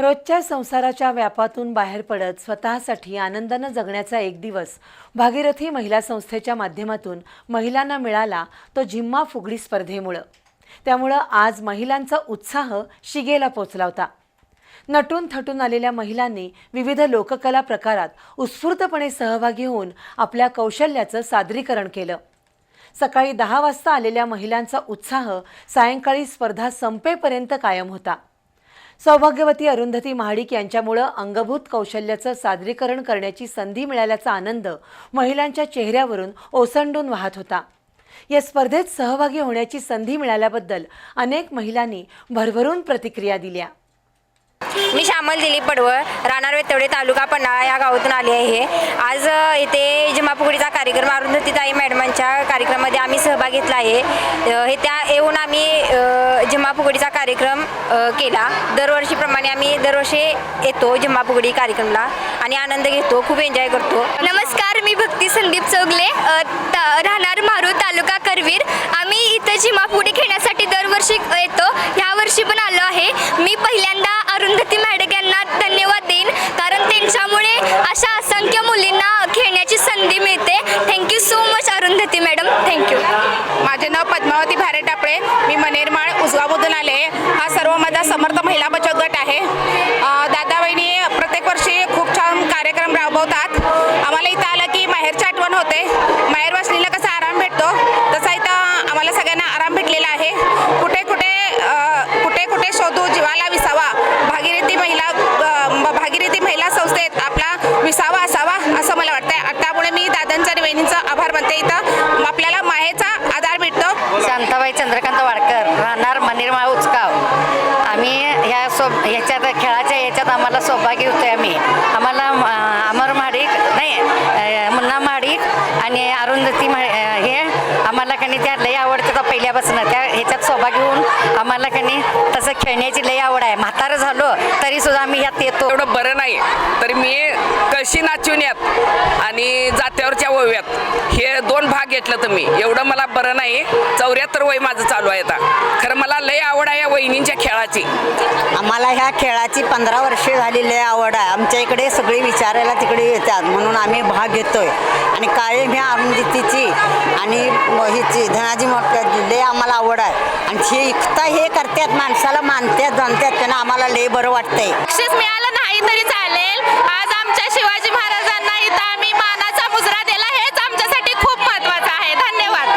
रोजच्या संसाराच्या व्यापातून बाहेर पडत स्वतःसाठी आनंदानं जगण्याचा एक दिवस भागीरथी महिला संस्थेच्या माध्यमातून महिलांना मिळाला तो झिम्मा फुगडी स्पर्धेमुळं. त्यामुळं आज महिलांचा उत्साह शिगेला पोचला होता. नटून थटून आलेल्या महिलांनी विविध लोककला प्रकारात उत्स्फूर्तपणे सहभागी होऊन आपल्या कौशल्याचं सादरीकरण केलं. सकाळी दहा वाजता आलेल्या महिलांचा उत्साह सायंकाळी स्पर्धा संपेपर्यंत कायम होता. सौभाग्यवती अरुंधती महाडिक यांच्यामुळं अंगभूत कौशल्याचं सादरीकरण करण्याची संधी मिळाल्याचा आनंद महिलांच्या चेहऱ्यावरून ओसंडून वाहत होता. या स्पर्धेत सहभागी होण्याची संधी मिळाल्याबद्दल अनेक महिलांनी भरभरून प्रतिक्रिया दिल्या. मी श्यामल दिलीप पडवळ राहणार वेतवडे तालुका पन्हाळा या गावातून आली आहे आज इथे जिमापुगडीचा कार्यक्रम अरुंधतीताई मॅडमांच्या कार्यक्रमामध्ये आम्ही सहभाग घेतला आहे. हे त्या येऊन आम्ही अ, जिम्माफुगडीचा कार्यक्रम केला. दरवर्षीप्रमाणे आम्ही दरवर्षी येतो जिम्माफुगडी कार्यक्रमला आणि आनंद घेतो खूप एन्जॉय करतो. नमस्कार मी भक्ती संदीप चौगले राहणार मारू तालुका करवीर. आम्ही इथं जिमापुडी खेळण्यासाठी दरवर्षी येतो. ह्या वर्षी पण आलो आहे. मी पहिल्यांदा अरुंधती मॅडक यांना धन्यवाद देईन कारण त्यांच्यामुळे अशा असंख्य मुलींना खेळण्याची संधी मिळते. Thank you so much Arundhati madam. Thank you माझे नाव पद्मावती भारे टापळे. मी मनेरमाळ उजगावमधून आले. हा सर्व माझा समर्थ महिला बचत गट आहे. दादा बहिणी प्रत्येक वर्षी खूप छान कार्यक्रम राबवतात. आम्हाला इथं आलं की माहेरची आठवण होते. माहेर वसलेला कसा आराम भेटतो. तसा इथं आम्हाला सगळ्यांना आराम भेटलेला आहे. कुठे कुठे कुठे कुठे शोधू जीवाला विसावा. भागीरथी महिला भागीरथी महिला संस्थेत आपला विसावा असावा असं मला वाटतं त्यामुळे मी दादांचा आणि बहिणींचा आभार मानते. इथं आपल्याला माहेरचा आधार भेटतो. शांताबाई चंद्रकांत वाडकर. ह्याच्यात खेळाच्या याच्यात आम्हाला सौभाग्य होतोय आम्ही. आम्हाला अमर महाडिक नाही मुन्ना महाडिक आणि अरुंधती हे आम्हाला कणी त्या लय आवडतं तर पहिल्यापासून. त्या ह्याच्यात सौभाग्य होऊन आम्हाला कणी तसं खेळण्याची लय आवड आहे. म्हातारं झालो तरी सुद्धा आम्ही ह्यात येतो. एवढं बरं नाही तर मी कशी नाचून येत आणि जात्यावरच्या ओव्यात हे दोन भाग घेतलं तुम्ही. एवढं मला बरं नाही चौऱ्याहत्तर वय माझं चालू आहे आता. खरं मला खेळाची. आम्हाला ह्या खेळाची पंधरा वर्षे झालेली आहे आवड आहे. आमच्या इकडे सगळी विचारायला तिकडे येतात. म्हणून आम्ही भाग घेतोय. आणि कायम ह्या अरुंधतीची आणि हिची धनाजी मोठ्याची लय आम्हाला आवड आहे. आणि हे इकता हे करतात माणसाला मानतात जाणतात त्यांना आम्हाला लय बरं वाटतंय. बक्षीस मिळालं नाही तरी चालेल.